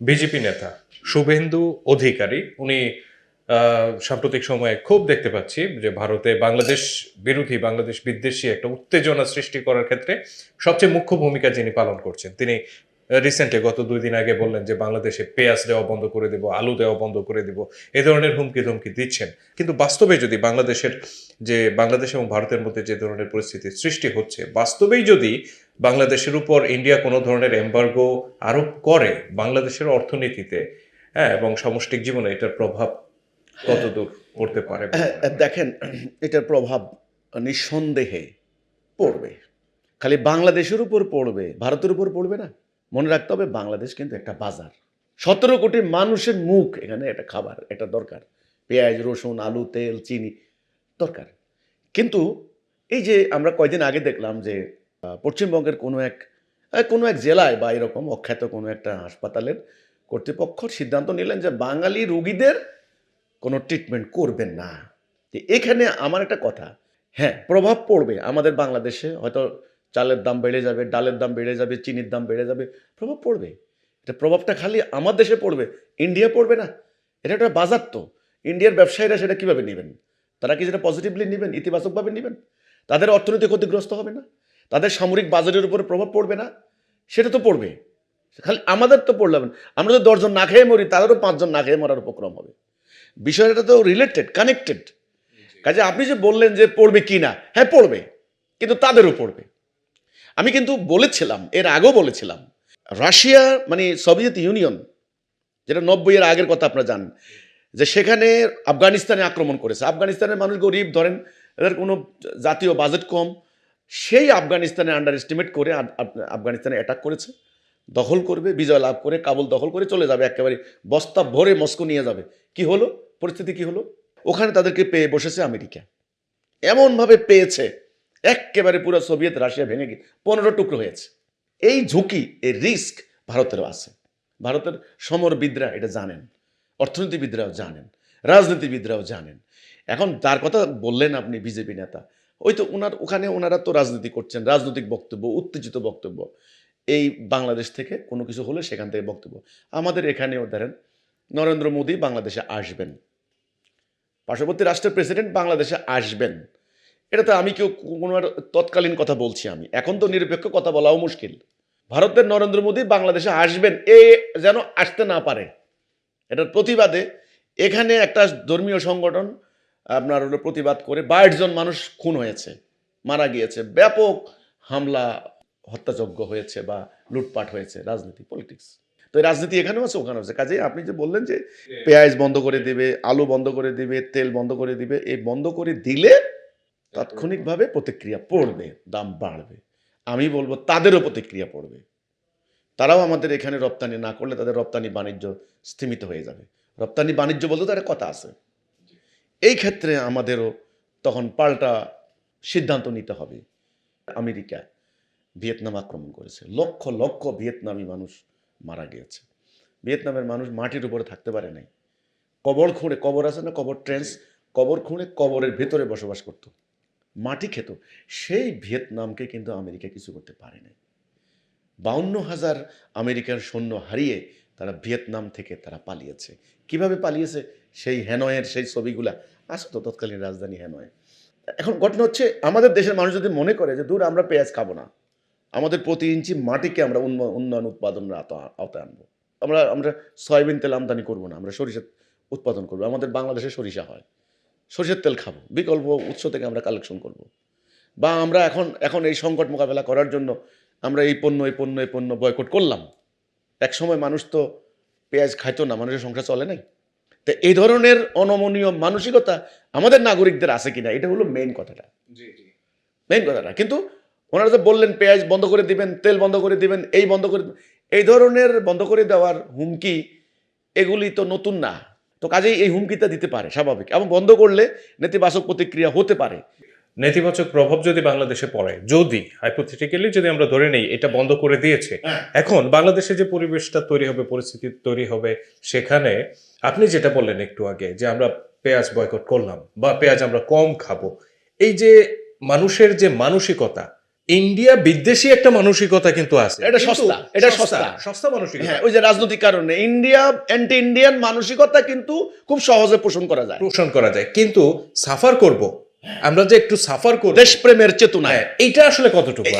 BJP নেতা শুভেন্দু অধিকারী, উনি সাম্প্রতিক সময়ে খুব দেখতে পাচ্ছি যে ভারতে বাংলাদেশ বিরোধী, বাংলাদেশ বিদ্বেষী একটা উত্তেজনা সৃষ্টি করার ক্ষেত্রে সবচেয়ে মুখ্য ভূমিকা যিনি পালন করছেন, তিনি রিসেন্টলি গত দুই দিন আগে বললেন যে বাংলাদেশে পেঁয়াজ দেওয়া বন্ধ করে দেব আলু দেওয়া বন্ধ করে দেব এ ধরনের হুমকি ধমকি দিচ্ছেন। কিন্তু বাস্তবে যদি বাংলাদেশের যে বাংলাদেশ এবং ভারতের মধ্যে যে ধরনের পরিস্থিতির সৃষ্টি হচ্ছে বাস্তবেই যদি বাংলাদেশের উপর ইন্ডিয়া কোনো ধরনের এম্বার্গো আরোপ করে বাংলাদেশের অর্থনীতিতে হ্যাঁ এবং সামষ্টিক জীবনে এটার প্রভাব কতদূর পড়তে পারে? হ্যাঁ, দেখেন এটার প্রভাব নিঃসন্দেহে পড়বে। খালি বাংলাদেশের উপর পড়বে ভারতের উপর পড়বে না? মনে রাখতে হবে বাংলাদেশ কিন্তু একটা বাজার। সতেরো কোটি মানুষের মুখ এখানে একটা খাবার এটা দরকার। পেঁয়াজ, রসুন, আলু, তেল, চিনি দরকার। কিন্তু এই যে আমরা কয়দিন আগে দেখলাম যে পশ্চিমবঙ্গের কোনো এক কোনো এক জেলায় বা এরকম অখ্যাত কোনো একটা হাসপাতালের কর্তৃপক্ষ সিদ্ধান্ত নিলেন যে বাঙালি রুগীদের কোনো ট্রিটমেন্ট করবেন না। এখানে আমার একটা কথা হ্যাঁ প্রভাব পড়বে আমাদের বাংলাদেশে। হয়তো চালের দাম বেড়ে যাবে ডালের দাম বেড়ে যাবে চিনির দাম বেড়ে যাবে প্রভাব পড়বে। এটা প্রভাবটা খালি আমার দেশে পড়বে ইন্ডিয়া পড়বে না। এটা একটা বাজার তো। ইন্ডিয়ার ব্যবসায়ীরা সেটা কীভাবে নেবেন? তারা কি সেটা পজিটিভলি নেবেন ইতিবাচকভাবে নেবেন? তাদের অর্থনীতি ক্ষতিগ্রস্ত হবে না? তাদের সামরিক বাজারের উপরে প্রভাব পড়বে না? সেটা তো পড়বে। খালি আমাদের তো পড়লাম। আমরা তো দশজন না খেয়ে মরি তাদেরও পাঁচজন না খেয়ে মরার উপক্রম হবে। বিষয়টা তো রিলেটেড কানেক্টেড কাজে আপনি যে বললেন যে পড়বে কি না হ্যাঁ পড়বে। কিন্তু তাদেরও পড়বে। আমি কিন্তু বলেছিলাম, এর আগেও বলেছিলাম, রাশিয়া মানে সোভিয়েত ইউনিয়ন, যেটা নব্বই এর আগের কথা আপনারা জানেন, যে সেখানে আফগানিস্তানে আক্রমণ করেছে। আফগানিস্তানের মানুষ গরিব, ধরেন, এদের কোনো জাতীয় বাজেট কম, সেই আফগানিস্তানে আন্ডার এস্টিমেট করে আফ- আফ- আফগানিস্তানে অ্যাটাক করেছে, দখল করবে, বিজয় লাভ করে, কাবুল দখল করে চলে যাবে, একেবারে বস্তা ভরে মস্কো নিয়ে যাবে। কি হলো? পরিস্থিতি কি হলো? ওখানে তাদেরকে পেয়ে বসেছে আমেরিকা। এমনভাবে পেয়েছে একেবারে পুরো সোভিয়েত রাশিয়া ভেঙে গিয়ে পনেরো টুকরো হয়েছে। এই ঝুঁকি, এই রিস্ক ভারতেরও আছে। ভারতের সমরবিদরা এটা জানেন, অর্থনীতিবিদরাও জানেন, রাজনীতিবিদরাও জানেন। এখন তার কথা বললেন আপনি বিজেপি নেতা, ওই তো ওনার ওখানে ওনারা তো রাজনীতি করছেন, রাজনৈতিক বক্তব্য, উত্তেজিত বক্তব্য। এই বাংলাদেশ থেকে কোনো কিছু হলে সেখান থেকে বক্তব্য। আমাদের এখানেও ধরেন নরেন্দ্র মোদী বাংলাদেশে আসবেন। পার্শ্ববর্তী রাষ্ট্রের প্রেসিডেন্ট বাংলাদেশে আসবেন। এটা তো আমি কেউ কোনো তৎকালীন কথা বলছি আমি। এখন তো নিরপেক্ষ কথা বলাও মুশকিল। ভারতের নরেন্দ্র মোদী বাংলাদেশে আসবেন এ যেন আসতে না পারে। এটার প্রতিবাদে এখানে একটা ধর্মীয় সংগঠন আপনার হলো প্রতিবাদ করে বাইশ জন মানুষ খুন হয়েছে মারা গিয়েছে। ব্যাপক হামলা হত্যাযজ্ঞ হয়েছে বা লুটপাট হয়েছে রাজনীতি পলিটিক্স তো এই রাজনীতি এখানেও আছে ওখানেও আছে। কাজে আপনি যে বললেন যে পেঁয়াজ বন্ধ করে দেবে আলু বন্ধ করে দিবে তেল বন্ধ করে দিবে এই বন্ধ করে দিলে তাৎক্ষণিকভাবে প্রতিক্রিয়া পড়বে, দাম বাড়বে। আমি বলব তাদেরও প্রতিক্রিয়া পড়বে। তারাও আমাদের এখানে রপ্তানি না করলে তাদের রপ্তানি বাণিজ্য স্থিমিত হয়ে যাবে। রপ্তানি বাণিজ্য বলতে তার কথা আছে। এই ক্ষেত্রে আমাদেরও তখন পাল্টা সিদ্ধান্ত নিতে হবে। আমেরিকা ভিয়েতনাম আক্রমণ করেছে। লক্ষ লক্ষ ভিয়েতনামি মানুষ মারা গিয়েছে। ভিয়েতনামের মানুষ মাটির উপরে থাকতে পারে নাই। কবর খুঁড়ে কবর আছে না কবর ট্রেন্স? কবর খুঁড়ে কবরের ভেতরে বসবাস করত। মাটি খেত। সেই ভিয়েতনামকে কিন্তু আমেরিকা কিছু করতে পারে নাই। বাউন্ন হাজার আমেরিকার সৈন্য হারিয়ে তারা ভিয়েতনাম থেকে তারা পালিয়েছে। কীভাবে পালিয়েছে? সেই হ্যানয়ের সেই ছবিগুলা। আসো তো, তৎকালীন রাজধানী হ্যানয়। এখন ঘটনা হচ্ছে, আমাদের দেশের মানুষ যদি মনে করে যে, দূর, আমরা পেঁয়াজ খাব না। আমাদের প্রতি ইঞ্চি মাটিকে আমরা উন্নয়ন উৎপাদনের আওতা- আওতায় আনব। আমরা আমরা সয়াবিন তেল আমদানি করব না, আমরা সরিষা উৎপাদন করব। আমাদের বাংলাদেশে সরিষা হয়। সরিষার তেল খাব। বিকল্প উৎস থেকে আমরা কালেকশন করব। বা আমরা এখন এখন এই সংকট মোকাবেলা করার জন্য আমরা এই পণ্য এই পণ্য এই পণ্য বয়কট করলাম। এক সময় মানুষ তো পেঁয়াজ খাইতো না মানুষের সংসার চলে নাই। তো এই ধরনের অনমনীয় মানসিকতা আমাদের নাগরিকদের আছে কিনা এটা হলো মেইন কথাটা। মেইন কথাটা। কিন্তু ওনারা তো বললেন পেঁয়াজ বন্ধ করে দিবেন তেল বন্ধ করে দিবেন এই বন্ধ করে এই ধরনের বন্ধ করে দেওয়ার হুমকি এগুলি তো নতুন না। তো কাজেই এই হুমকিটা দিতে পারে স্বাভাবিক এবং বন্ধ করলে নেতিবাচক প্রতিক্রিয়া হতে পারে নেতিবাচক প্রভাব যদি বাংলাদেশে পড়ে যদি হাইপোথেটিক্যালি যদি আমরা ধরে নেই এটা বন্ধ করে দিয়েছে হ্যাঁ। এখন বাংলাদেশে যে পরিবেশটা তৈরি হবে পরিস্থিতি তৈরি হবে সেখানে আপনি যেটা বললেন একটু আগে যে আমরা পেঁয়াজ বয়কট করলাম বা পেঁয়াজ আমরা কম খাব এই যে মানুষের যে মানসিকতা ইন্ডিয়া বিদ্বেষী একটা মানসিকতা কিন্তু আছে। এটা সস্তা, এটা সস্তা। সস্তা। মানসিকতা। হ্যাঁ ওই যে রাজনৈতিক কারণে। ইন্ডিয়া অ্যান্টি ইন্ডিয়ান মানসিকতা কিন্তু খুব সহজে পোষণ করা যায়। পোষণ করা যায়। কিন্তু সাফার করব। আমরা যে একটু সাফার করব দেশপ্রেমের চেতনায় হ্যাঁ, এইটা আসলে কতটুকু?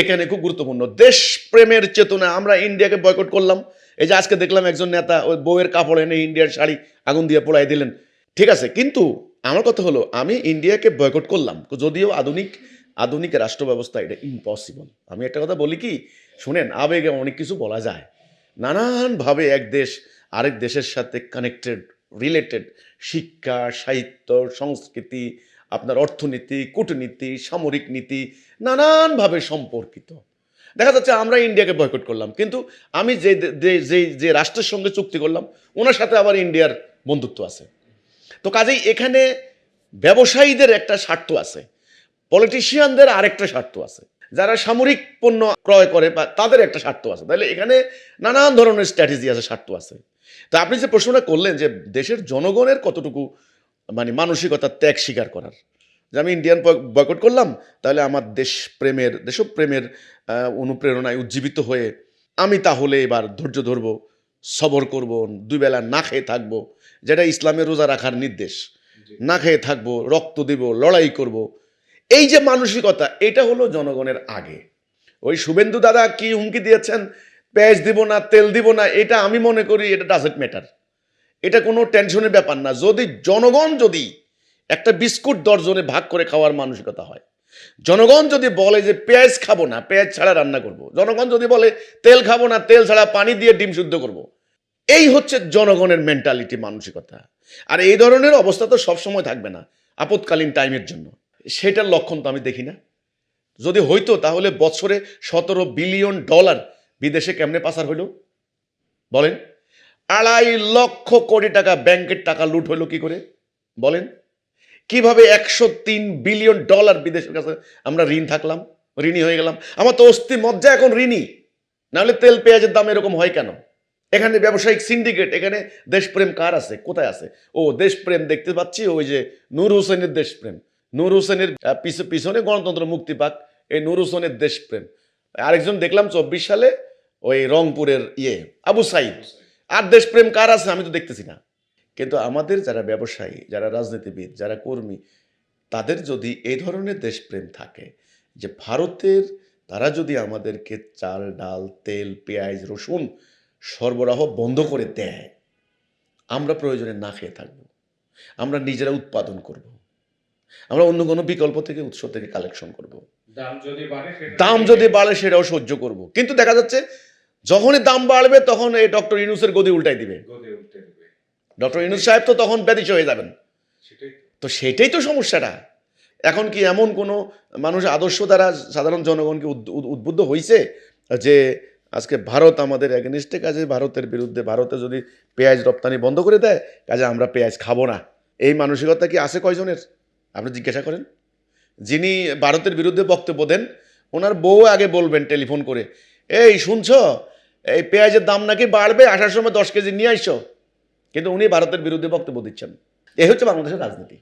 এখানে খুব গুরুত্বপূর্ণ। দেশপ্রেমের চেতনা। আমরা ইন্ডিয়াকে বয়কট করলাম। এই যে আজকে দেখলাম একজন নেতা ওই বউয়ের কাপড় এনে ইন্ডিয়ার শাড়ি আগুন দিয়ে পোড়াই দিলেন। ঠিক আছে কিন্তু আমার কথা হলো আমি ইন্ডিয়াকে বয়কট করলাম। যদিও আধুনিক আধুনিক রাষ্ট্র ব্যবস্থা এটা ইম্পসিবল আমি একটা কথা বলি কি, শুনেন, আবেগে অনেক কিছু বলা যায়। নানানভাবে এক দেশ আরেক দেশের সাথে কানেক্টেড রিলেটেড শিক্ষা, সাহিত্য, সংস্কৃতি, আপনার অর্থনীতি, কূটনীতি, সামরিক নীতি, নানানভাবে সম্পর্কিত। দেখা যাচ্ছে আমরা ইন্ডিয়াকে বয়কট করলাম, কিন্তু আমি যে যে- যে যে রাষ্ট্রের সঙ্গে চুক্তি করলাম, ওনার সাথে আবার ইন্ডিয়ার বন্ধুত্ব আছে। তো কাজেই এখানে ব্যবসায়ীদের একটা স্বার্থ আছে। পলিটিশিয়ানদের আরেকটা স্বার্থ আছে। যারা সামরিক পণ্য ক্রয় করে বা তাদের একটা স্বার্থ আছে। তাহলে এখানে নানান ধরনের স্ট্র্যাটেজি আছে স্বার্থ আছে। তো আপনি যে প্রশ্নটা করলেন যে দেশের জনগণের কতটুকু মানে মানসিকতা ত্যাগ স্বীকার করার? যে আমি ইন্ডিয়ান বয়কট করলাম তাহলে আমার দেশ প্রেমের দেশপ্রেমের অনুপ্রেরণায় উজ্জীবিত হয়ে আমি তাহলে এবার ধৈর্য ধরব সবর করব দুই বেলা না খেয়ে থাকব যেটা ইসলামের রোজা রাখার নির্দেশ। না খেয়ে থাকব রক্ত দেব লড়াই করব এই যে মানসিকতা, এটা হলো জনগণের আগে ওই শুভেন্দু দাদা কি হুমকি দিয়েছেন পেঁয়াজ দিব না, তেল দিব না, এটা আমি মনে করি এটা ডাজেন্ট ম্যাটার এটা কোনো টেনশনের ব্যাপার না যদি জনগণ যদি একটা বিস্কুট দর্জনে ভাগ করে খাওয়ার মানসিকতা হয়, জনগণ যদি বলে যে পেঁয়াজ খাব না পেঁয়াজ ছাড়া রান্না করব। জনগণ যদি বলে তেল খাব না, তেল ছাড়া পানি দিয়ে ডিম শুদ্ধ করব। এই হচ্ছে জনগণের মেন্টালিটি মানসিকতা আর এই ধরনের অবস্থা তো সবসময় থাকবে না, আপৎকালীন টাইমের জন্য সেটার লক্ষণ তো আমি দেখি না। যদি হইতো তাহলে বছরে সতেরো বিলিয়ন ডলার বিদেশে কেমনে পাচার হইল? বলেন। আড়াই লক্ষ কোটি টাকা ব্যাংকের টাকা লুট হইল কি করে? বলেন। কীভাবে একশো তিন বিলিয়ন ডলার বিদেশের কাছে আমরা ঋণ থাকলাম, ঋণী হয়ে গেলাম? আমার তো অস্থি মজ্জা এখন ঋণী। নাহলে তেল পেঁয়াজের দাম এরকম হয় কেন? এখানে ব্যবসায়িক সিন্ডিকেট এখানে দেশপ্রেম কার আছে? কোথায় আছে? ও দেশপ্রেম দেখতে পাচ্ছি, ওই যে নূর হোসেনের দেশপ্রেম। নূর হোসেনের পিছ- পিছনে গণতন্ত্র মুক্তি পাক, এই নূর হোসেনের দেশপ্রেম। আরেকজন দেখলাম চব্বিশ সালে ওই রংপুরের ইয়ে আবু সাইদ। আর দেশপ্রেম কার আছে আমি তো দেখতেছি না। কিন্তু আমাদের যারা ব্যবসায়ী, যারা রাজনীতিবিদ, যারা কর্মী, তাদের যদি এই ধরনের দেশপ্রেম থাকে, যে ভারতের, তারা যদি আমাদেরকে চাল, ডাল, তেল, পেঁয়াজ, রসুন সরবরাহ বন্ধ করে দেয়, আমরা প্রয়োজনে না খেয়ে থাকব। আমরা নিজেরা উৎপাদন করব। আমরা অন্য কোনো বিকল্প থেকে উৎস থেকে কালেকশন করব। দাম যদি বাড়ে সেটাও সহ্য করব। কিন্তু দেখা যাচ্ছে যখনই দাম বাড়বে তখন এই ডক্টর ইনুসের গদি উল্টাই দিবে। ডক্টর ইনুস সাহেব তো তখন ব্যাধিস হয়ে যাবেন। তো। সেটাই তো সমস্যাটা। এখন কি এমন কোনো মানুষ আদর্শ দ্বারা সাধারণ জনগণকে উদ- উদ- উদ্বুদ্ধ হয়েছে যে আজকে ভারত আমাদের এগেনিস্টে কাজে ভারতের বিরুদ্ধে ভারতে যদি পেঁয়াজ রপ্তানি বন্ধ করে দেয় কাজে আমরা পেঁয়াজ খাব না? এই মানসিকতা কি আছে কয়জনের? আপনি জিজ্ঞাসা করেন? যিনি ভারতের বিরুদ্ধে বক্তব্য দেন, ওনার বউ আগে বলবেন টেলিফোন করে, এই, শুনছ? এই পেঁয়াজের দাম নাকি বাড়বে? আসার সময় দশ কেজি নিয়ে আসছো কিন্তু উনি ভারতের বিরুদ্ধে বক্তব্য দিচ্ছেন। এই হচ্ছে বাংলাদেশের রাজনীতি।